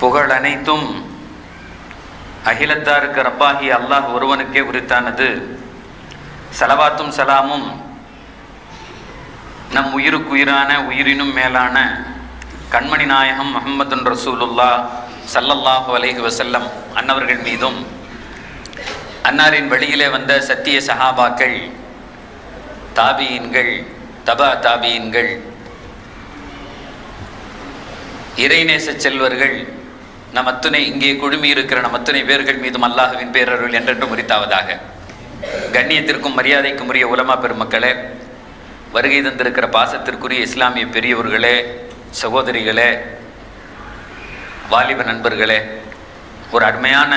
புகழ் அனைத்தும் அகிலத்தாருக்கு ரப்பாகி அல்லாஹ் ஒருவனுக்கே உரித்தானது. செலவாத்தும் சலாமும் நம் உயிருக்குயிரான உயிரினும் மேலான கண்மணி நாயகம் முஹம்மதுன் ரசூலுல்லா சல்லல்லாஹு அலைஹி வசல்லம் அன்னவர்கள் மீதும் அன்னாரின் வழியிலே வந்த சத்திய சஹாபாக்கள் தாபியின்கள் தபா தாபியின்கள் இறைநேச செல்வர்கள் நம் அத்துணை இங்கே குழுமி இருக்கிற நம் அத்துணை பேர்கள் மீதும் அல்லாஹுவின் பேரருள் என்றென்றும் உரித்தாவதாக. கண்ணியத்திற்கும் மரியாதைக்கும் உரிய உலமா பெருமக்களே வருகை தந்திருக்கிற பாசத்திற்குரிய இஸ்லாமிய பெரியவர்களே சகோதரிகளே வாலிப நண்பர்களே ஒரு அருமையான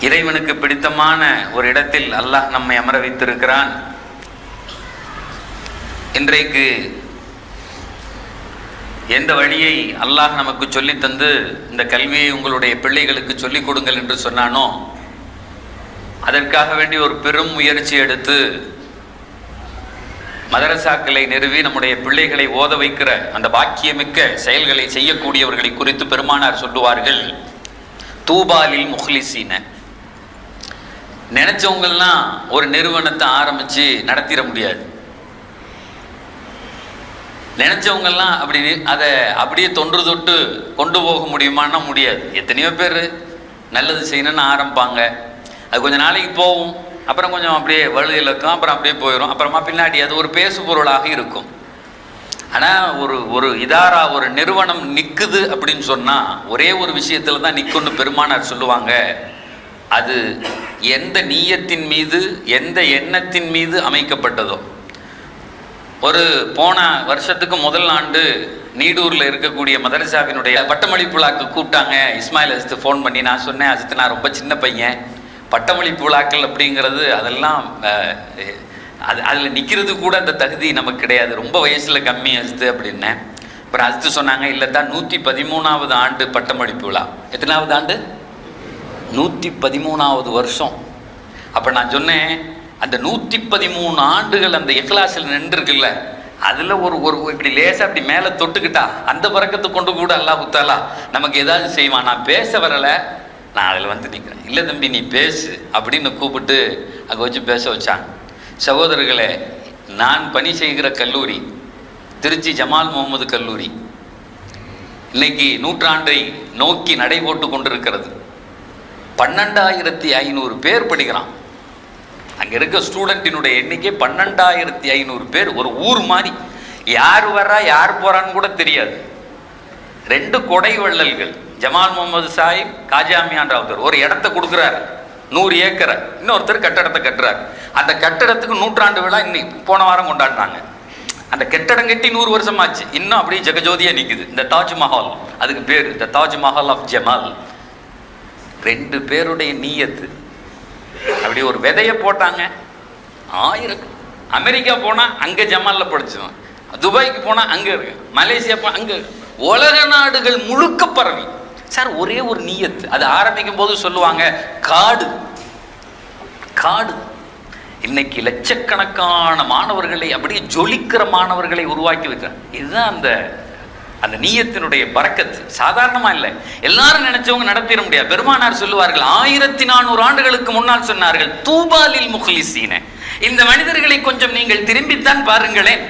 இறைவனுக்கு பிடித்தமான ஒரு இடத்தில் அல்லாஹ் நம்மை அமர வைத்திருக்கிறான் இன்றைக்கு எந்த வழியை அல்லாஹ் நமக்கு சொல்லி தந்து இந்த கல்வியை உங்களுடைய பிள்ளைகளுக்கு சொல்லிக் கொடுங்கள் என்று சொன்னானோ அதற்காக வேண்டி ஒரு பெரும் முயற்சி எடுத்து மதரசாக்களை நிறுவி நம்முடைய பிள்ளைகளை ஓத வைக்கிற அந்த பாக்கியமிக்க செயல்களை செய்யக்கூடியவர்களை குறித்து பெருமானார் சொல்லுவார்கள் தூபாலில் முஹ்லிசீன. நினச்சவங்கள்லாம் ஒரு நிறுவனத்தை ஆரம்பித்து நடத்திட முடியாது. நினைச்சவங்கெல்லாம் அப்படி அதை அப்படியே தொன்று தொட்டு கொண்டு போக முடியுமான்னா முடியாது. எத்தனையோ பேர் நல்லது செய்யணும்னு ஆரம்பிப்பாங்க. அது கொஞ்சம் நாளைக்கு போகும். அப்புறம் கொஞ்சம் அப்படியே வலு இழக்கும். அப்புறம் அப்படியே போயிடும் அப்புறமா பின்னாடி அது ஒரு பேசு பொருளாக இருக்கும். ஆனால் ஒரு ஒரு இதாரா ஒரு நிறுவனம் நிற்குது அப்படின்னு சொன்னால் ஒரே ஒரு விஷயத்தில் தான் நிற்கும்னு பெருமானார் சொல்லுவாங்க. அது எந்த நீயத்தின் மீது எந்த எண்ணத்தின் மீது அமைக்கப்பட்டதோ. ஒரு போன வருஷத்துக்கு முதல் ஆண்டு நீடூரில் இருக்கக்கூடிய மதரசாவினுடைய பட்டமளிப்பு விழாக்கு கூப்பிட்டாங்க. இஸ்மாயில் அஜித்து ஃபோன் பண்ணி நான் சொன்னேன் அஜித் நான் ரொம்ப சின்ன பையன். பட்டமளிப்பு விழாக்கள் அப்படிங்கிறது அதெல்லாம் அது அதில் நிற்கிறது கூட அந்த தகுதி நமக்கு கிடையாது. ரொம்ப வயசில் கம்மி அஜித்து அப்படின்னேன் அப்புறம் அஜித்து சொன்னாங்க இல்லை தான் நூற்றி பதிமூணாவது ஆண்டு பட்டமளிப்பு விழா. எத்தனாவது ஆண்டு? நூற்றி பதிமூணாவது வருஷம். அப்போ நான் சொன்னேன் அந்த நூற்றி பதிமூணு ஆண்டுகள் அந்த எக்லாஸில் நின்றுருக்குல்ல அதில் ஒரு ஒரு இப்படி லேசாக அப்படி மேலே தொட்டுக்கிட்டா அந்த பறக்கத்தை கொண்டு கூட அல்லாஹ் குத்தாலா நமக்கு ஏதாவது செய்வான். நான் பேச வரலை நான் அதில் வந்து நிற்கிறேன் இல்லை தம்பி நீ பேசு அப்படின்னு கூப்பிட்டு அங்கே வச்சு பேச வச்சான் சகோதரர்களே நான் பணி செய்கிற கல்லூரி திருச்சி ஜமால் முகமது கல்லூரி இன்னைக்கு நூற்றாண்டை நோக்கி நடை போட்டு கொண்டிருக்கிறது. பன்னெண்டாயிரத்தி ஐநூறு பேர் படிக்கிறான். அங்கே இருக்க ஸ்டூடெண்ட்டினுடைய எண்ணிக்கை பன்னெண்டாயிரத்தி ஐநூறு பேர் ஒரு ஊர் மாதிரி. யார் வர்றா யார் போறான்னு கூட தெரியாது. ரெண்டு கொடை வள்ளல்கள் ஜமால் முகமது சாஹிப் காஜாமியான் ராவுத்தர் ஒரு இடத்த கொடுக்குறாரு நூறு ஏக்கரை. இன்னொருத்தர் கட்டடத்தை கட்டுறாரு. அந்த கட்டடத்துக்கு நூற்றாண்டு விழா இன்னைக்கு போன வாரம் கொண்டாடினாங்க. அந்த கட்டடம் கட்டி நூறு வருஷம் ஆச்சு இன்னும் அப்படியே ஜெகஜோதியா நிற்குது இந்த தாஜ்மஹால் அதுக்கு பேர் இந்த தாஜ்மஹால் ஆஃப் ஜமால். ரெண்டு பேருடைய நீயத்து. அப்படி ஒரு விதையை போட்டாங்க. ஆயிரம். அமெரிக்கா போனால் அங்கே ஜமாலில் படிச்சோம் துபாய்க்கு போனால் அங்கே இருக்கு. மலேசியா போ அங்கே உலக நாடுகள் முழுக்க பரவி. சார் ஒரே ஒரு நீயத்து. அது ஆரம்பிக்கும் போது சொல்லுவாங்க காடு. காடு. இன்னைக்கு லட்சக்கணக்கான மாணவர்களை அப்படியே ஜொலிக்கிற மாணவர்களை உருவாக்கி வைக்கிறாங்க. இதுதான் அந்த அந்த நீயத்தினுடைய பறக்கத்து சாதாரணமா இல்லை. எல்லாரும் நினைச்சவங்க நடத்திட முடியாது. பெருமானார் சொல்லுவார்கள் ஆயிரத்தி நானூறு ஆண்டுகளுக்கு முன்னால் சொன்னார்கள் தூபாலில் முகலிசீன இந்த மனிதர்களை கொஞ்சம் நீங்கள் திரும்பித்தான் பாருங்களேன்.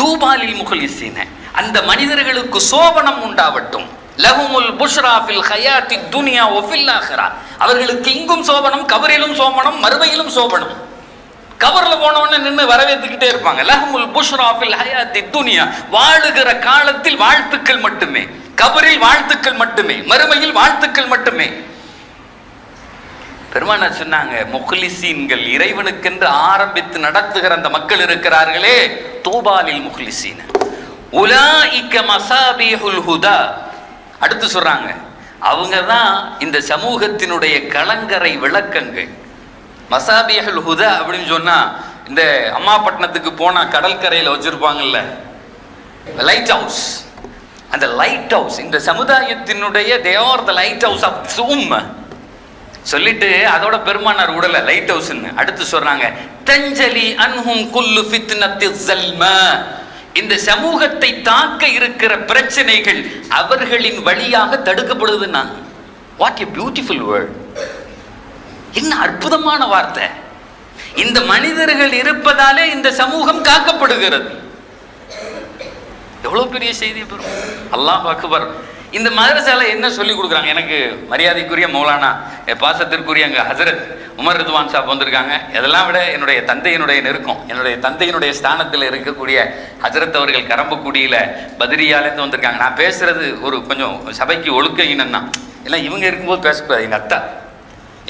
தூபாலில் முகலிசீன அந்த மனிதர்களுக்கு சோபனம் உண்டாவட்டும். லகுமுல் புஷ்ராஃபில் ஹயாத்தி துனியா ஒஃபில் அவர்களுக்கு இங்கும் சோபனம் கபரிலும் சோபனம் மறுமையிலும் சோபனம். கவர்ல போனவொடனே நின்று வரவேற்றுக்கிட்டே இருப்பாங்க. லஹமுல் புஷ்ராஃபில் ஹயாத்தி துனியா. வாழுகிற காலத்தில் வாழ்த்துக்கள் மட்டுமே. கபரில் வாழ்த்துக்கள் மட்டுமே. மறுமையில் வாழ்த்துக்கள் மட்டுமே. பெருமானா சொன்னாங்க முஹ்லிசீன்கள் இறைவனுக்கென்று ஆரம்பித்து நடத்துகிற அந்த மக்கள் இருக்கிறார்களே தூபாலில் முஹ்லிசீன் உலாஇக்க மசாபிஹுல் ஹுதா. அடுத்து சொல்றாங்க அவங்க தான் இந்த சமூகத்தினுடைய கலங்கரை விளக்கங்கள். மசாபியல் ஹுதா அப்படின்னு சொன்னா இந்த அம்மாப்பட்டினத்துக்கு போனா கடற்கரையில் வச்சிருப்பாங்கல்ல? லைட் ஹவுஸ் அந்த லைட் ஹவுஸ் இந்த சமுதாயத்தினுடைய they are the light house of zoom சொல்லிட்டு அதோட பெருமானார் உடல லைட் ஹவுஸ்ன்னு அடுத்து சொல்றாங்க. தஞ்சலி அன்ஹும் குல்லு ஃபித்னத்தி ஸல்மா. இந்த சமூகத்தை தாக்க இருக்கிற பிரச்சனைகள் அவர்களின் வழியாக தடுக்கப்படுதுன்னா வாட் எ பியூட்டிஃபுல் வேர்ல்ட் என்ன அற்புதமான வார்த்தை. இந்த மனிதர்கள் இருப்பதாலே இந்த சமூகம் காக்கப்படுகிறது. எவ்வளவு பெரிய செய்தி பெறும் அல்லாஹ் அக்பர். இந்த மதரசால என்ன சொல்லி கொடுக்குறாங்க? எனக்கு மரியாதைக்குரிய மௌலானா என் பாசத்திற்குரிய அங்கே ஹசரத் உமர் ரிதுவான் சாப் வந்திருக்காங்க. இதெல்லாம் விட என்னுடைய தந்தையினுடைய நெருக்கம் என்னுடைய தந்தையினுடைய ஸ்தானத்தில் இருக்கக்கூடிய ஹசரத் அவர்கள் கரம்புக்குடியில் பதிரியாலேருந்து வந்திருக்காங்க. நான் பேசுறது ஒரு கொஞ்சம் சபைக்கு ஒழுக்க இனம் தான் எல்லாம் இவங்க இருக்கும்போது பேசக்கூடாது எங்கள் அத்தா.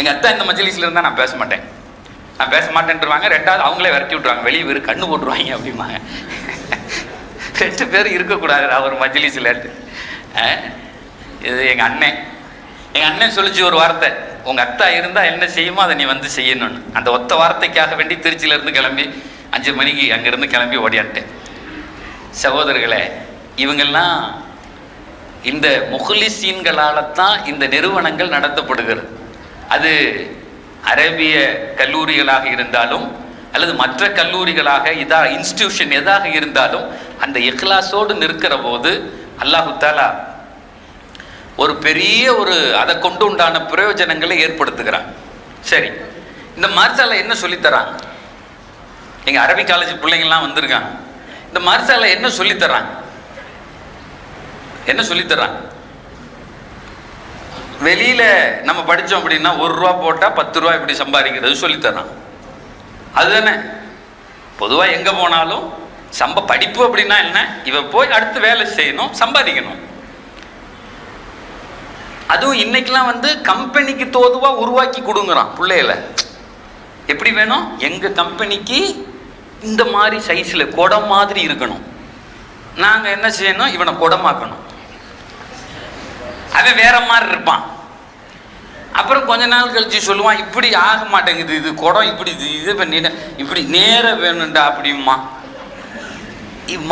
எங்கள் அத்தா இந்த மஜிலிஸில் இருந்தால் நான் பேச மாட்டேன். நான் பேச மாட்டேன்ட்டுருவாங்க ரெண்டாவது அவங்களே விரட்டி விட்ருவாங்க வெளியே வெறும் கண்ணு போட்டுருவாங்க அப்படிம்பாங்க. ரெண்டு பேர் இருக்கக்கூடாது அவர் மஜிலிஸில் இது எங்கள் அண்ணன். எங்கள் அண்ணன் சொல்லிச்சு ஒரு வார்த்தை. உங்கள் அத்தா இருந்தால் என்ன செய்யுமோ அதை நீ வந்து செய்யணும்னு. அந்த ஒத்த வார்த்தைக்காக வேண்டி திருச்சியிலேருந்து கிளம்பி அஞ்சு மணிக்கு அங்கேருந்து கிளம்பி ஓடியாட்டேன் சகோதரர்களே இவங்கெல்லாம் இந்த முகலிசீன்களால் தான் இந்த நிறுவனங்கள் நடத்தப்படுகிறது. அது அரேபிய கல்லூரிகளாக இருந்தாலும் அல்லது மற்ற கல்லூரிகளாக இதா இன்ஸ்டிடியூஷன் எதாக இருந்தாலும் அந்த இஹ்லாஸோடு நிற்கிற போது அல்லாஹு தாலா ஒரு பெரிய ஒரு அதை கொண்டு உண்டான பிரயோஜனங்களை ஏற்படுத்துகிறான். சரி. இந்த மர்சால என்ன சொல்லித்தராங்க? எங்க அரபி காலேஜ் பிள்ளைங்கள்லாம் வந்திருக்காங்க. இந்த மர்சால என்ன சொல்லித்தராங்க? என்ன சொல்லித்தராங்க? வெளியில நம்ம படித்தோம் அப்படின்னா ஒரு ரூபா போட்டால் பத்து ரூபா இப்படி சம்பாதிக்கிறது சொல்லித்தரான் அதுதானே? பொதுவாக எங்கே போனாலும் சம்ப படிப்பு அப்படின்னா என்ன? இவ போய் அடுத்து வேலை செய்யணும் சம்பாதிக்கணும். அதுவும் இன்னைக்கெல்லாம் வந்து கம்பெனிக்கு தோதுவாக உருவாக்கி கொடுங்குறான் பிள்ளையில எப்படி வேணும்? எங்கள் கம்பெனிக்கு இந்த மாதிரி சைஸில் குடம் மாதிரி இருக்கணும். நாங்கள் என்ன செய்யணும்? இவனை குடமாக்கணும். அவன் வேற மாதிரி இருப்பான். அப்புறம் கொஞ்ச நாள் கழிச்சு சொல்லுவான் இப்படி ஆக மாட்டேங்குது இது குடம் இப்படி இது இது பண்ணிட்டேன் இப்படி நேர வேணும்டா அப்படிம்மா.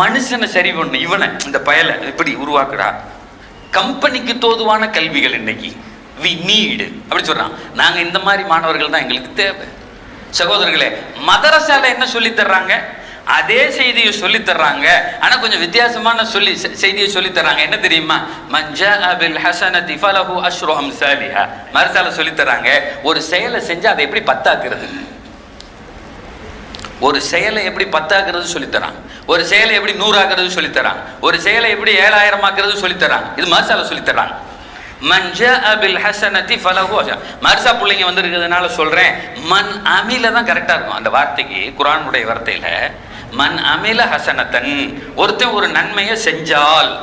மனுஷனை சரி பண்ணு இவனை இந்த பயலை இப்படி உருவாக்குடா. கம்பெனிக்கு தோதுவான கல்விகள் இன்னைக்கு. வி நீடு அப்படி சொல்றான். நாங்க இந்த மாதிரி மாணவர்கள் தான் எங்களுக்கு தேவை. சகோதரர்களே மதரசால என்ன சொல்லி தர்றாங்க? அதே செய்தியை சொல்லி தர்றாங்க. ஆனா கொஞ்சம் வித்தியாசமான சொல்லி செ- செய்தியை சொல்லி தர்றாங்க. என்ன தெரியுமா? மஞ்சா அபில் ஹசனதி ஃபலஹு அஷ்ரு அம்சாலிஹா. மதரசால சொல்லி தர்றாங்க. ஒரு செயலை செஞ்சா அதை எப்படி பத்தாக்குறது? ஒரு செயலை எப்படி பத்தாக்குறது சொல்லித்தரான் ஒரு செயலை எப்படி நூறாக்குறது சொல்லித்தரான் ஒரு செயலை எப்படி ஏழாயிரம் ஆக்குறது சொல்லித்தரான் இது மர்சால சொல்லித்தரான் மஞ்ச அபில் ஹசனதி ஃபலஹு மர்சா பிள்ளைங்க வந்திருக்கிறதுனால சொல்கிறேன் மண் அமில தான் கரெக்டாக இருக்கும். அந்த வார்த்தைக்கு குரானுடைய வார்த்தையில் மன் அமில ஹசனத்தன். ஒருத்தன் ஒரு நன்மையை செஞ்சால்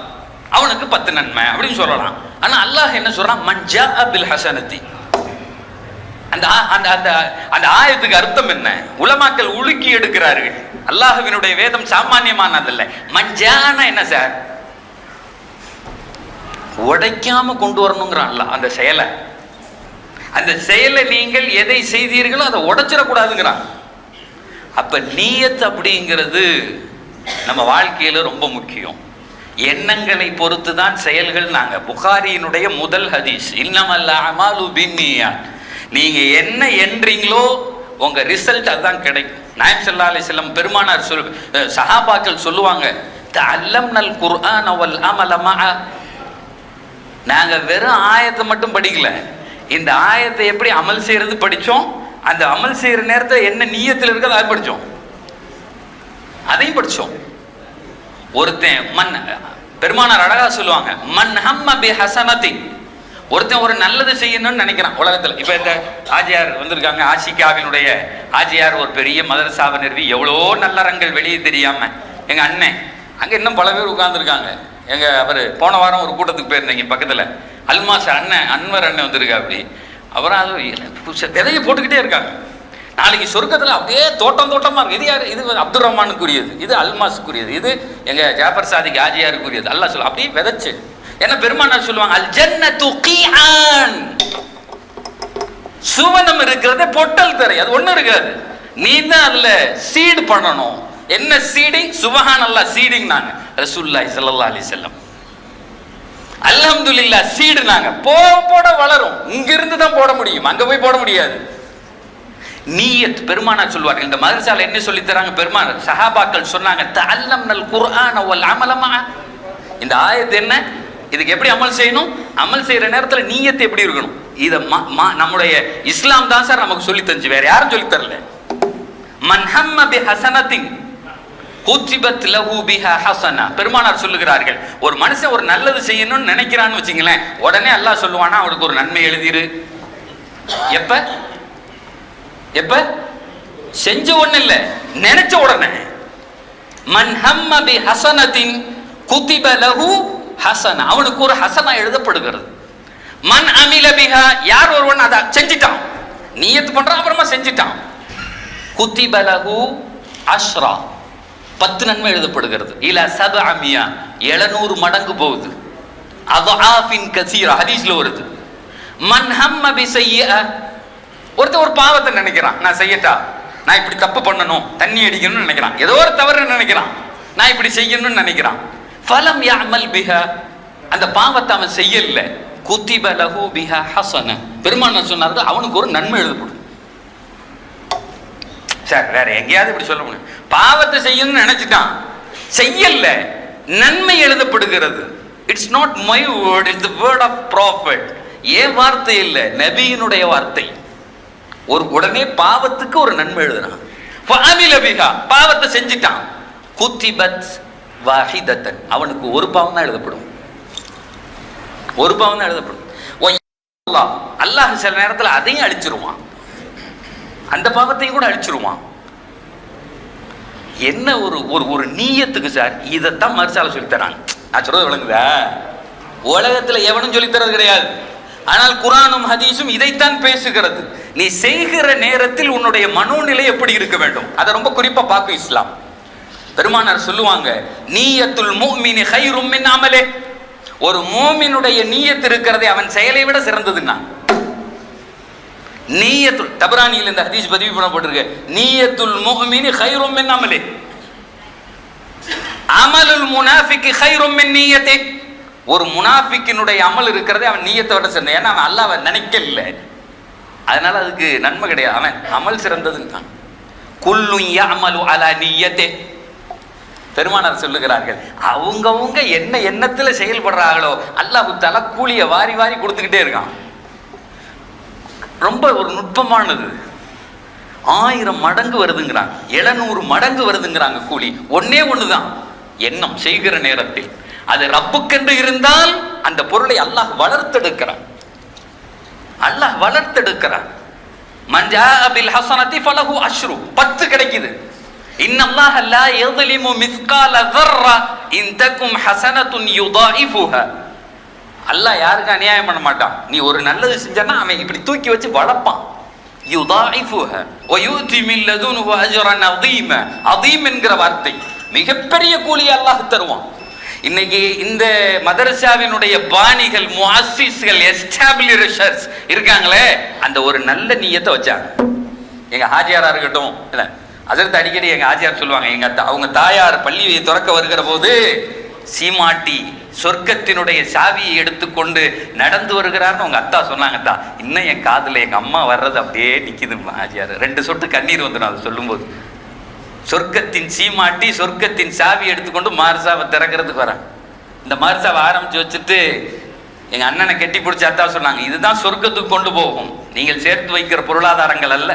அவனுக்கு பத்து நன்மை அப்படின்னு சொல்லலாம். ஆனா அல்லாஹ் என்ன சொல்றான்? மஞ்சா அபில் ஹசனத்தி. அந்த அந்த அந்த அந்த ஆயத்துக்கு அர்த்தம் என்ன? உலமாக்கள் உலுக்கி எடுக்கிறார்கள். அல்லாஹுவினுடைய வேதம் சாமானியமானதல்ல. மஞ்சான என்ன சார்? உடைக்காம கொண்டு வரணுங்கிறான் அல்லாஹ் அந்த செயலை. அந்த செயலை நீங்கள் எதை செய்தீர்களோ அதை உடைச்சிடக்கூடாதுங்கிறான். அப்ப நீயத் அப்படிங்கிறது நம்ம வாழ்க்கையில ரொம்ப முக்கியம். எண்ணங்களை பொறுத்து தான் செயல்கள் நாங்க. புகாரியினுடைய முதல் ஹதீஸ் இன்னமல்ல பின்னியான் நீங்க என்ன என்றீங்களோ உங்க ரிசல்ட் அதுதான் கிடைக்கும். நாயம் சல்லா அலைஹி பெருமானார் சொல் சஹாபாக்கள் சொல்லுவாங்க தஅல்லம்னல் குர்ஆன வல் அமல மஅ. நாங்க வெறும் ஆயத்தை மட்டும் படிக்கல. இந்த ஆயத்தை எப்படி அமல் செய்யறது படிச்சோம்? அந்த அமல் செய்யற நேரத்தில் என்ன நீயத்தில் இருக்கிறது அதை படிச்சோம். அதையும் படிச்சோம். ஒருத்தன் மண் பெருமானார் அழகா சொல்லுவாங்க மன் ஹம்ம பி ஹசனதி. ஒருத்தன் ஒரு நல்லது செய்யணும்னு நினைக்கிறான் உலகத்துல. இப்போ இந்த ஆஜியார் வந்திருக்காங்க ஆஷிகாவினுடைய ஆஜியார் ஒரு பெரிய மதரசாவை நிறுவி எவ்வளோ நல்லறங்கள் வெளியே தெரியாம. எங்க அண்ணன் அங்க இன்னும் பல பேர் உட்கார்ந்துருக்காங்க. எங்க அவர் போன வாரம் ஒரு கூட்டத்துக்கு போயிருந்தீங்க பக்கத்துல. அல்மாஸ் அண்ணன் அன்வர் அண்ணன் வந்திருக்கா அப்படி. அப்புறம் அது விதையை போட்டுக்கிட்டே இருக்காங்க. நாளைக்கு சொர்க்கத்தில் அப்படியே தோட்டம் தோட்டமாக இருக்குது இது யார்? இது அப்துல் ரஹ்மானுக்குரியது. இது அல்மாஸுக்குரியது. இது எங்கள் ஜாஃபர் சாதிக் ஆஜியாருக்குரியது. அல்லாஹ் சொல்ல அப்படியே விதைச்சு. ஏன்னா பெருமானார் சொல்லுவாங்க? அல் ஜன்னத்து கீஆன் சுவனம் இருக்கிறது பொட்டல் தரை. அது ஒன்றும் இருக்காது. நீ தான் அதில் சீடு பண்ணணும். என்ன சீடிங் சுபஹான் அல்லா சீடிங் நாங்கள் ரசூல்லாய் சல்லா அலி செல்லம் அல்ஹம்துலில்லா சீடு நாங்க. போக போட வளரும். இங்கிருந்து தான் போட முடியும். அங்க போய் போட முடியாது. நீயத் பெருமானா சொல்வார் இந்த மதரசால என்ன சொல்லி தராங்க பெருமானார்? சஹாபாக்கள் சொன்னாங்க தஅல்லம்னல் குர்ஆன வல் அமலமா இந்த ஆயத்து என்ன? இதுக்கு எப்படி அமல் செய்யணும்? அமல் செய்யற நேரத்துல நீயத்து எப்படி இருக்கணும்? இத நம்முடைய இஸ்லாம் தான் சார் நமக்கு சொல்லி தந்துச்சு. வேற யாரும் சொல்லி தரல. மன் ஹம்ம பி ஹசனத்தின் குத்திபத் லஹு பிஹா ஹசனா பெருமானார் சொல்லுகிறார்கள் ஒரு மனுஷன் ஒரு நல்லது செய்யணும்னு நினைக்கிறான்னு வச்சுங்களேன் உடனே அல்லாஹ் சொல்லுவானா அவனுக்கு ஒரு நன்மை எழுதிரு. எப்ப? எப்ப? செஞ்ச ஒண்ணு இல்ல நினைச்ச உடனே. மன் ஹம்ம பி ஹசனத்தின் குத்திப லஹு ஹசனா அவனுக்கு ஒரு ஹசனா எழுதப்படுகிறது. மன் அமில பிஹா யார் ஒருவன் அதை செஞ்சிட்டான். நீயத்து பண்றான் அப்புறமா செஞ்சிட்டான். குத்திப லஹு அஷ்ரா. பத்து நன்மை எழுதப்படுகிறது. இல சப அமியா எழுநூறு மடங்கு போகுது. அதாஃபின் கசீர் ஹதீஸ்ல வருது. மன் ஹம்ம அபி செய்ய ஒருத்தன் ஒரு பாவத்தை நினைக்கிறான். நான் செய்யட்டா? நான் இப்படி தப்பு பண்ணணும். தண்ணி அடிக்கணும்னு நினைக்கிறான். ஏதோ ஒரு தவறு நினைக்கிறான். நான் இப்படி செய்யணும்னு நினைக்கிறான். ஃபலம் யாமல் பிஹ. அந்த பாவத்தை அவன் செய்யல. குத்திப லஹு பிஹ ஹசன பெருமானார் சொன்னார்கள் அவனுக்கு ஒரு நன்மை எழுதப்படும். சார் வேற எங்கேயாவது இப்படி சொல்ல முடியும். பாவத்தை செய்யணும்னு நினைச்சிட்டான். செய்யல. நன்மை எழுதப்படுகிறது. It's not my word it's the word of profit ஏன் வார்த்தை இல்லை? நபியினுடைய வார்த்தை. ஒரு உடனே பாவத்துக்கு ஒரு நன்மை எழுதுறான். பாவத்தை செஞ்சிட்டான். குத்திபத் வாஹிதத்தன். அவனுக்கு ஒரு பாவம் தான் எழுதப்படும். ஒரு பாவம் தான் எழுதப்படும். அல்லாஹ் சில நேரத்தில் அதையும் அழிச்சிருவான். அந்த பாவத்தையும் கூட அழிச்சிருவான். என்ன ஒரு ஒரு ஒரு நீயத்துக்கு சார் இதைத்தான் மறுசால சொல்லி தராங்க. நான் சொல்றது விளங்குதா? உலகத்தில் எவனும் சொல்லித் தரது கிடையாது. ஆனால் குரானும் ஹதீஸும் இதைத்தான் பேசுகிறது. நீ செய்கிற நேரத்தில் உன்னுடைய மனோநிலை எப்படி இருக்க வேண்டும்? அதை ரொம்ப குறிப்பா பார்க்கும் இஸ்லாம். பெருமானார் சொல்லுவாங்க நீயத்துல் மூமினி ஹைரும் மின் அமலே. ஒரு மூமினுடைய நீயத்து இருக்கிறதே அவன் செயலை விட சிறந்ததுன்னா. நீயத்துல் தபரானியில் இந்த ஹதீஸ் பதிவு பண்ணப்பட்டிருக்கு நீயத்துல் முஹ்மினி ஹைரும் மின் அமலே. அமலுல் முனாஃபிக்கு ஹைரும் மின் நீயத்தே. ஒரு முனாஃபிக்கினுடைய அமல் இருக்கிறதே அவன் நீயத்தை விட சிறந்த. ஏன்னா அவன் அல்லாவை நினைக்கல அதனால அதுக்கு நன்மை கிடையாது. அவன் அமல் சிறந்ததுன்றான் குல்லும் அமலு அலா நீயத்தே. பெருமானார் சொல்லுகிறார்கள் அவங்கவுங்க என்ன எண்ணத்தில் செயல்படுறாங்களோ அல்லாஹ் தஆலா கூலியை வாரி வாரி கொடுத்துக்கிட்டே இருக்கான். ரொம்ப ஒரு நுட்பமானது. ஆயிரம் மடங்கு வருதுங்கிறாங்க. எழுநூறு மடங்கு வருதுங்கிறாங்க கூலி. ஒன்னே ஒன்று தான் எண்ணம் செய்கிற நேரத்தில். அது ரப்புக்கென்று இருந்தால் அந்த பொருளை அல்லாஹ் வளர்த்தெடுக்கிறான். அல்லாஹ் வளர்த்தெடுக்கிறான். மஞ்சா அபில் ஹசனத்தி ஃபலஹு அஷ்ரு. பத்து கிடைக்குது. இன்னல்லாஹ் லா யஸ்லிமு மிஸ்கால ذره இன் தகும் ஹசனத்துன் யுதாயிஃபுஹா. அல்லாஹ் யாருக்கும் அநியாயம் பண்ண மாட்டான். நீ ஒரு நல்லது செஞ்சனா அவன் இப்படி தூக்கி வச்சு வளர்ப்பான். யுதாயிஃபுஹ வ யூதி அஜ்ரன் அதீம அதீம் என்கிற வார்த்தை மிகப்பெரிய கூலி அல்லாஹ் தருவான். இன்னைக்கு இந்த மதரசாவினுடைய பாணிகள் முஅஸ்ஸிஸ்கள் எஸ்டாப்ளிஷர்ஸ் இருக்காங்களே அந்த ஒரு நல்ல நியத்தை வச்சாங்க. எங்க ஹாஜியாரா இருக்கட்டும் இல்ல அதற்கு அடிக்கடி எங்க ஆஜியார் சொல்லுவாங்க எங்க தா- அவங்க தாயார் பள்ளியை திறக்க வருகிற போது சீமாட்டி சொர்க்கத்தினுடைய சாவியை எடுத்துக்கொண்டு நடந்து வருகிறார்னு உங்க அத்தா சொன்னாங்க தான் இன்னும் என் காதில் எங்க அம்மா வர்றது அப்படியே நிக்குது ஆஜியார் ரெண்டு சொட்டு கண்ணீர் வந்துடும் அதை சொல்லும்போது. சொர்க்கத்தின் சீமாட்டி சொர்க்கத்தின் சாவி எடுத்துக்கொண்டு மார்சாவை திறக்கிறதுக்கு வரேன். இந்த மார்சாவை ஆரம்பிச்சு வச்சுட்டு எங்க அண்ணனை கெட்டி பிடிச்ச அத்தா சொன்னாங்க இதுதான் சொர்க்கத்துக்கு கொண்டு போகும். நீங்கள் சேர்த்து வைக்கிற பொருளாதாரங்கள் அல்ல.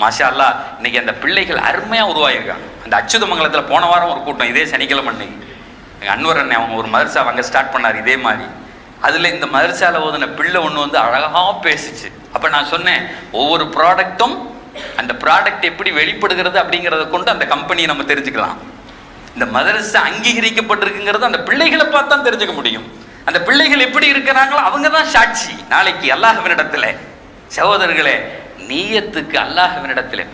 மாஷா அல்லாஹ் இன்னைக்கு அந்த பிள்ளைகள் அருமையா உருவாகிருக்காங்க அந்த அச்சுதமங்கலத்தில் போன வாரம் ஒரு கூட்டம் இதே சனிக்கிழமை அன்னைக்கு. எங்கள் அன்வர் அண்ணன் அவங்க ஒரு மதரசா அங்க ஸ்டார்ட் பண்ணார் இதே மாதிரி. அதில் இந்த மதரசால ஓதுன பிள்ளை ஒன்று வந்து அழகாக பேசிச்சு. அப்போ நான் சொன்னேன் ஒவ்வொரு ப்ராடக்ட்டும் அந்த ப்ராடக்ட் எப்படி வெளிப்படுகிறது அப்படிங்கிறத கொண்டு அந்த கம்பெனியை நம்ம தெரிஞ்சுக்கலாம். இந்த மதரசா அங்கீகரிக்கப்பட்டிருக்குங்கிறது அந்த பிள்ளைகளை பார்த்து தான் தெரிஞ்சுக்க முடியும். அந்த பிள்ளைகள் எப்படி இருக்கிறாங்களோ அவங்க தான் சாட்சி. நாளைக்கு அல்லாஹவனிடத்தில். சகோதரர்களே நீயத்துக்கு அல்லாஹவனிடத்தில்.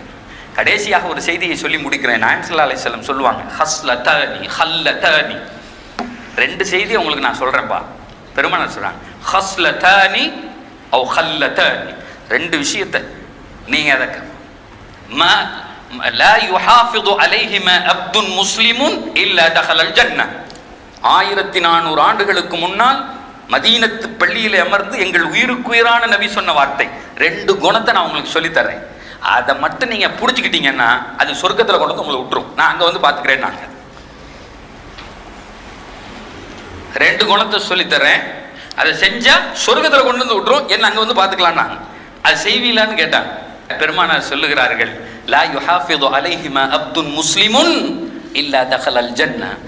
கடைசியாக ஒரு செய்தியை சொல்லி முடிக்கிறேன். நாயம் சல்லா அலிஸ்லம் சொல்லுவாங்க ஹஸ்ல தனி ஹல்ல தனி ரெண்டு செய்தி உங்களுக்கு நான் சொல்கிறேன்ப்பா பெருமானார் சொல்கிறாங்க ஹஸ்ல தனி ஓ ஹல்ல தனி ரெண்டு விஷயத்தை நீங்கள் அதை ம லா யுஹாஃபிது அலைஹிம அப்துன் முஸ்லிமுன் இல்ல தஹலல் ஜன்ன. ஆயிரத்தி நானூறு ஆண்டுகளுக்கு முன்னால் மதீனத்து பள்ளியில் அமர்ந்து எங்கள் உயிருக்குயிரான நபி சொன்ன வார்த்தை. ரெண்டு குணத்தை நான் உங்களுக்கு சொல்லித்தரேன் அதை மட்டும் நீங்க புடிச்சுக்கிட்டீங்கன்னா அது சொர்க்கத்துல கொண்டு வந்து உங்களை விட்டுரும். நான் அங்க வந்து பாத்துக்கிறேன் நாங்க. ரெண்டு குணத்தை சொல்லித் தரேன் அதை செஞ்சா சொர்க்கத்துல கொண்டு வந்து விட்டுரும். என்ன அங்க வந்து பாத்துக்கலாம் நாங்க. அது செய்வீங்களான்னு கேட்டாங்க. பெருமானார் சொல்லுகிறார்கள் லா யுஹாஃபிது அலைஹிமா அப்துன் முஸ்லிமுன் இல்லா தஹலல் ஜன்னா.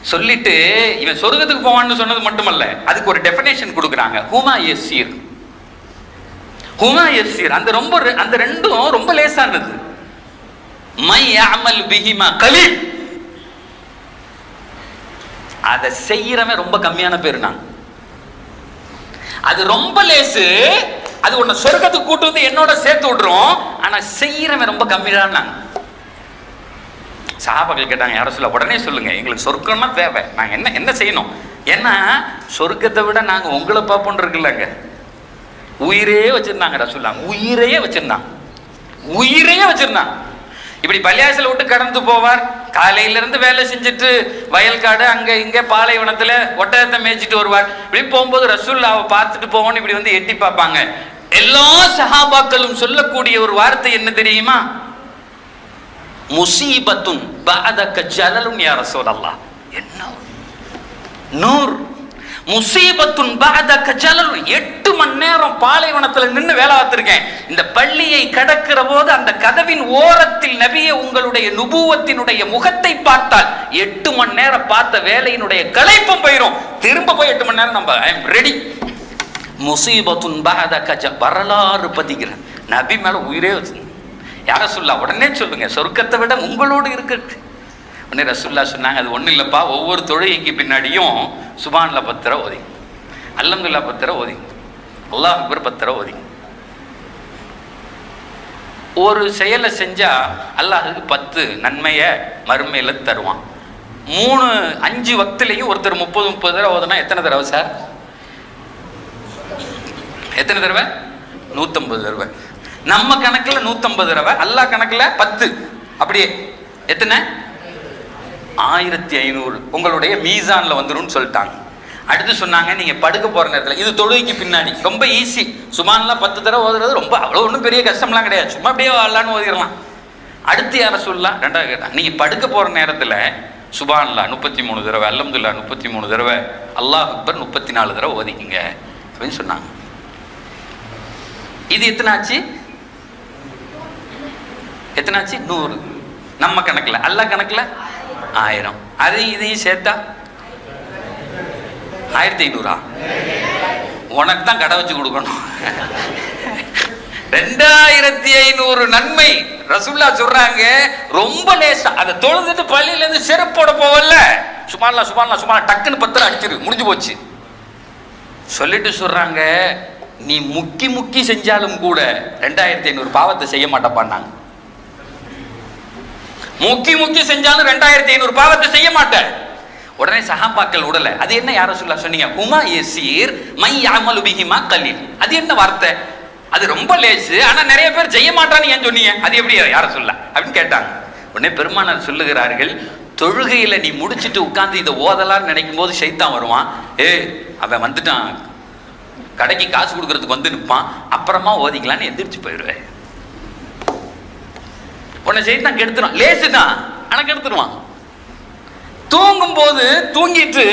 சொல்லிட்டு இவன் சொர்க்கத்துக்கு போவான்னு சொன்னது மட்டுமல்ல அதுக்கு ஒரு டெஃபினேஷன் கொடுக்குறாங்க. ஹூமா எஸ் சீர். ஹுமா எஸ்ஸீர் அந்த ரொம்ப அந்த ரெண்டும் ரொம்ப லேசானது மை அமல் பிஹிமா கலி அதை செய்யறவன் ரொம்ப கம்மியான பேர் நான். அது ரொம்ப லேசு அது உன்னை சொர்க்கத்துக்கு கூட்டு வந்து என்னோட சேர்த்து விடுறோம் ஆனா செய்யறவன் ரொம்ப கம்மிதான் நாங்க சாபாக்கள் கேட்டாங்க யாரும் சொல்ல உடனே சொல்லுங்க எங்களுக்கு சொர்க்கம்னா தேவை. நாங்க என்ன என்ன செய்யணும்? ஏன்னா சொர்க்கத்தை விட நாங்க உங்களை பார்ப்போம் இருக்குல்லங்க. உயிரே வச்சுருந்தாங்க ரசூல்லாங்க உயிரையே வச்சுருந்தான். உயிரையே வச்சுருந்தான். இப்படி பள்ளியாசல விட்டு கடந்து போவார். காலையிலேருந்து வேலை செஞ்சுட்டு வயல்காடு அங்கே இங்கே பாலைவனத்தில் ஒட்டகத்தை மேய்ச்சிட்டு வருவார். இப்படி போகும்போது ரசூல்லாவை பார்த்துட்டு போவோம்னு இப்படி வந்து எட்டி பார்ப்பாங்க. எல்லா சஹாபாக்களும் சொல்லக்கூடிய ஒரு வார்த்தை என்ன தெரியுமா? முசீபத்தும் பாதக்க ஜலலும் யார சொல்லலாம் என்ன? நூர் முசீபத்துன் பாதக ஜலலும் எட்டு மணி நேரம் பாலைவனத்துல நின்று வேலை பார்த்திருக்கேன். இந்த பள்ளியை கடக்கிற போது அந்த கதவின் ஓரத்தில் நபிய உங்களுடைய நுபுவத்தினுடைய முகத்தை பார்த்தால் எட்டு மணி நேரம் பார்த்த வேலையினுடைய களைப்பம் போயிரும். திரும்ப போய் எட்டு மணி நேரம் நம்ம ஐ எம் ரெடி முசீபத்துன் பாத கஜ வரலாறு பதிக்கிறேன் நபி மேல உயிரே வச்சு. யார சொல்லா உடனே சொல்லுங்க. சொர்க்கத்தை விட உங்களோடு இருக்கு உடனே ரசுல்லா சொன்னாங்க அது ஒன்றும் இல்லைப்பா. ஒவ்வொரு தொழுகைக்கு பின்னாடியும் சுபான்ல பத்திர ஓதிங்க அல்லம்துல்லா பத்திர ஓதிங்க அல்லாஹ் அக்பர் பத்திர ஓதிங்க ஒரு செயலை செஞ்சா அல்லாஹுக்கு பத்து நன்மையை மறுமையில தருவான். மூணு அஞ்சு வக்திலையும் ஒருத்தர் முப்பது முப்பது தடவை ஓதுனா எத்தனை தடவை சார்? எத்தனை தடவை? நூத்தம்பது தடவை. நம்ம கணக்குல நூத்தம்பது தடவை அல்லாஹ் கணக்கில் பத்து. அப்படியே எத்தனை? ஆயிரத்தி ஐநூறு உங்களுடைய மீசான்ல வந்துடும் சொல்லிட்டாங்க. அடுத்து சொன்னாங்க நீங்க படுக்க போற நேரத்தில் இது தொழுகைக்கு பின்னாடி ரொம்ப ஈஸி சுமான்லாம் பத்து தடவை ஓதுறது ரொம்ப அவ்வளோ ஒன்றும் பெரிய கஷ்டம்லாம் கிடையாது. சும்மா அப்படியே வரலான்னு ஓதிடலாம். அடுத்து யாரை சொல்லலாம் ரெண்டாவது கேட்டாங்க நீங்க படுக்க போற நேரத்தில் சுபான்லா முப்பத்தி மூணு தடவை அல்லம்துல்லா முப்பத்தி மூணு தடவை அல்லாஹ் அக்பர் முப்பத்தி நாலு தடவை ஓதிக்குங்க அப்படின்னு சொன்னாங்க. இது எத்தனாச்சு? எத்தனாச்சு? நூறு. நம்ம கணக்கில். அல்லாஹ் கணக்கில்? ஆயிரம். அதையும் இதையும் சேர்த்தா? ஆயிரத்தி ஐநூறா உனக்கு தான் கடை வச்சு கொடுக்கணும். ரெண்டாயிரத்தி ஐநூறு நன்மை. ரசுல்லா சொல்றாங்க ரொம்ப லேசா. அதை தொழுதுட்டு பள்ளியில இருந்து செருப்போட போவல்ல சுமார்லாம் சுமார்லாம் சுமார் டக்குன்னு பத்திரம் அடிச்சிரு. முடிஞ்சு போச்சு. சொல்லிட்டு சொல்றாங்க நீ முக்கி முக்கி செஞ்சாலும் கூட ரெண்டாயிரத்தி ஐநூறு பாவத்தை செய்ய மாட்டப்பான்னாங்க. முக்கி முக்கி செஞ்சாலும் ரெண்டாயிரத்தி ஐநூறு பாவத்தை செய்ய மாட்டேன் உடனே சஹாபாக்கள் உடல அது என்ன யார சொல்ல சொன்னீங்க? உமா எசீர் மை யாமல் பிஹிமா கலீல். அது என்ன வார்த்தை? அது ரொம்ப லேசு ஆனா நிறைய பேர் செய்ய மாட்டான்னு ஏன் சொன்னீங்க? அது எப்படி யார சொல்ல அப்படின்னு கேட்டாங்க. உடனே பெருமானார் சொல்லுகிறார்கள் தொழுகையில நீ முடிச்சிட்டு உட்காந்து இதை ஓதலான்னு நினைக்கும் போது சைத்தான் வருவான். ஏ அவன் வந்துட்டான். கடைக்கு காசு கொடுக்கறதுக்கு வந்து நிற்பான் அப்புறமா ஓதிக்கலான்னு எந்திரிச்சு போயிடுவேன். உன்னை செய்தான் கெடுத்துருவான். லேசு தான் ஆனா கெடுத்துருவான் தூங்கும் போது தூங்கிட்டு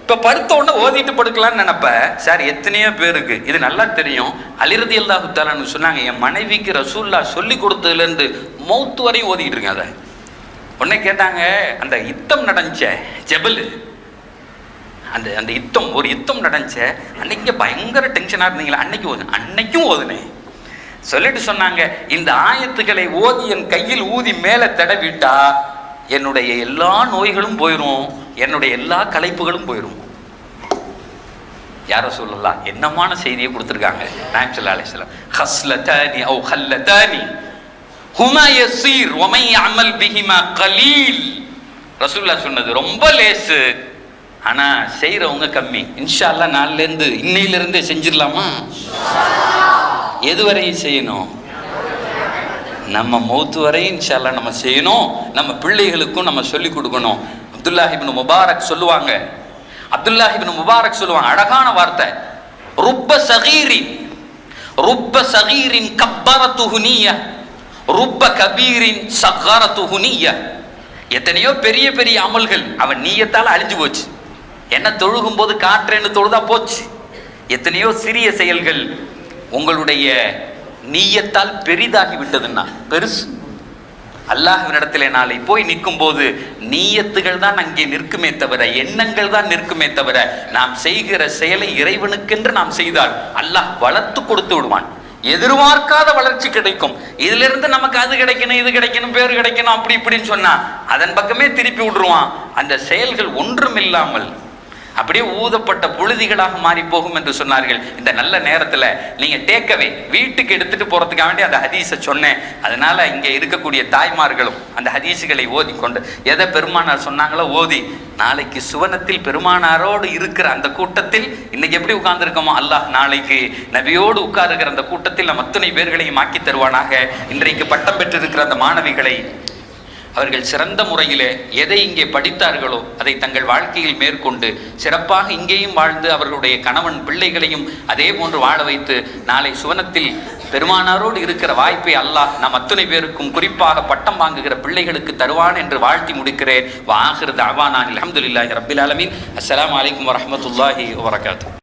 இப்போ படுத்த உடனே ஓதிட்டு படுக்கலாம்னு நினைப்ப. சார் எத்தனையோ பேருக்கு இது நல்லா தெரியும். அலிரதி அல்லா தாலான்னு சொன்னாங்க என் மனைவிக்கு ரசூல்லா சொல்லி கொடுத்ததுலேருந்து மௌத்து வரையும் ஓதிக்கிட்டு இருக்கேன் அதை உடனே கேட்டாங்க அந்த யுத்தம் நடந்துச்ச? ஜெபல். அந்த அந்த யுத்தம் ஒரு யுத்தம் நடந்துச்ச. அன்னைக்கு பயங்கர டென்ஷனாக இருந்தீங்களா? அன்னைக்கு ஓது அன்னைக்கும் ஓதுனேன். சொல்லிட்டு சொன்னாங்க இந்த ஆயத்துக்களை ஓதி என் கையில் ஊதி மேலே தடவிட்டா என்னுடைய எல்லா நோய்களும் போயிடும் என்னுடைய எல்லா களைப்புகளும் போயிடும் யாரோ சொல்லலாம் என்னமான செய்தியை கொடுத்துருக்காங்க. நாயம் சொல்லா அலிஸ்லாம் ஹஸ்லதானி ஓ ஹல்லதானி. ஹுமா யசீர் ஒமை அமல் பிஹிமா கலீல். ரசூல்லா சொன்னது ரொம்ப லேசு. ஆனால் செய்கிறவங்க கம்மி. இன்ஷா அல்லாஹ் நாள்ல செஞ்சிடலாமா? எது வரையும் செய்யணும்? நம்ம மௌத்து வரையும் இன்ஷால்லா நம்ம செய்யணும். நம்ம பிள்ளைகளுக்கும் நம்ம சொல்லி கொடுக்கணும். அப்துல்லாஹிபின் முபாரக் சொல்லுவாங்க. அப்துல்லாஹிபின் முபாரக் சொல்லுவாங்க. அழகான வார்த்தை. ருப்ப சகீரின். ருப்ப சகீரின் கப்பர நீய. ருப்ப கபீரின் சகார நீய. எத்தனையோ பெரிய பெரிய அமல்கள். அவன் நீயத்தால் அழிஞ்சு போச்சு. என்ன தொழுகும் போது காற்றேன்னு தொழுதா போச்சு. எத்தனையோ சிறிய செயல்கள். உங்களுடைய நீயத்தால் பெரிதாகி விட்டதுன்னா பெருசு அல்லாஹ்வினிடத்திலே நாளை போய் நிற்கும் போது நீயத்துகள் தான் அங்கே நிற்குமே தவிர எண்ணங்கள் தான் நிற்குமே தவிர நாம் செய்கிற செயலை இறைவனுக்கென்று நாம் செய்தால் அல்லாஹ் வளர்த்து கொடுத்து விடுவான். எதிர்பார்க்காத வளர்ச்சி கிடைக்கும். இதிலிருந்து நமக்கு அது கிடைக்கணும் இது கிடைக்கணும் பேர் கிடைக்கணும் அப்படி இப்படின்னு சொன்னா அதன் பக்கமே திருப்பி விட்டுருவான். அந்த செயல்கள் ஒன்றும் இல்லாமல் அப்படியே ஊதப்பட்ட புழுதிகளாக மாறி போகும் என்று சொன்னார்கள். இந்த நல்ல நேரத்தில் நீங்கள் டேக்கவே வீட்டுக்கு எடுத்துட்டு போகிறதுக்காக வேண்டி அந்த ஹதீஸை சொன்னேன். அதனால் இங்கே இருக்கக்கூடிய தாய்மார்களும் அந்த ஹதீஸுகளை ஓதி கொண்டு எதை பெருமானார் சொன்னாங்களோ ஓதி நாளைக்கு சுவனத்தில் பெருமானாரோடு இருக்கிற அந்த கூட்டத்தில் இன்னைக்கு எப்படி உட்கார்ந்துருக்கோமோ? அல்லாஹ் நாளைக்கு நபியோடு உட்காருகிற அந்த கூட்டத்தில் நம் அத்தனை பேர்களையும் ஆக்கி தருவானாக. இன்றைக்கு பட்டம் பெற்றிருக்கிற அந்த மாணவிகளை அவர்கள் சிறந்த முறையிலே எதை இங்கே படித்தார்களோ அதை தங்கள் வாழ்க்கையில் மேற்கொண்டு சிறப்பாக இங்கேயும் வாழ்ந்து அவர்களுடைய கணவன் பிள்ளைகளையும் அதே போன்று வாழ வைத்து நாளை சுவனத்தில் பெருமானாரோடு இருக்கிற வாய்ப்பை அல்லாஹ் நம் அத்தனை பேருக்கும் குறிப்பாக பட்டம் வாங்குகிற பிள்ளைகளுக்கு தருவான் என்று வாழ்த்தி முடிக்கிறேன். வாஹிர் அவானான் அலமதுல்லாஹி ரபில் அலமின் அஸ்லாம் வலைக்கம் வரமத்துல்லாஹி வரகாத்து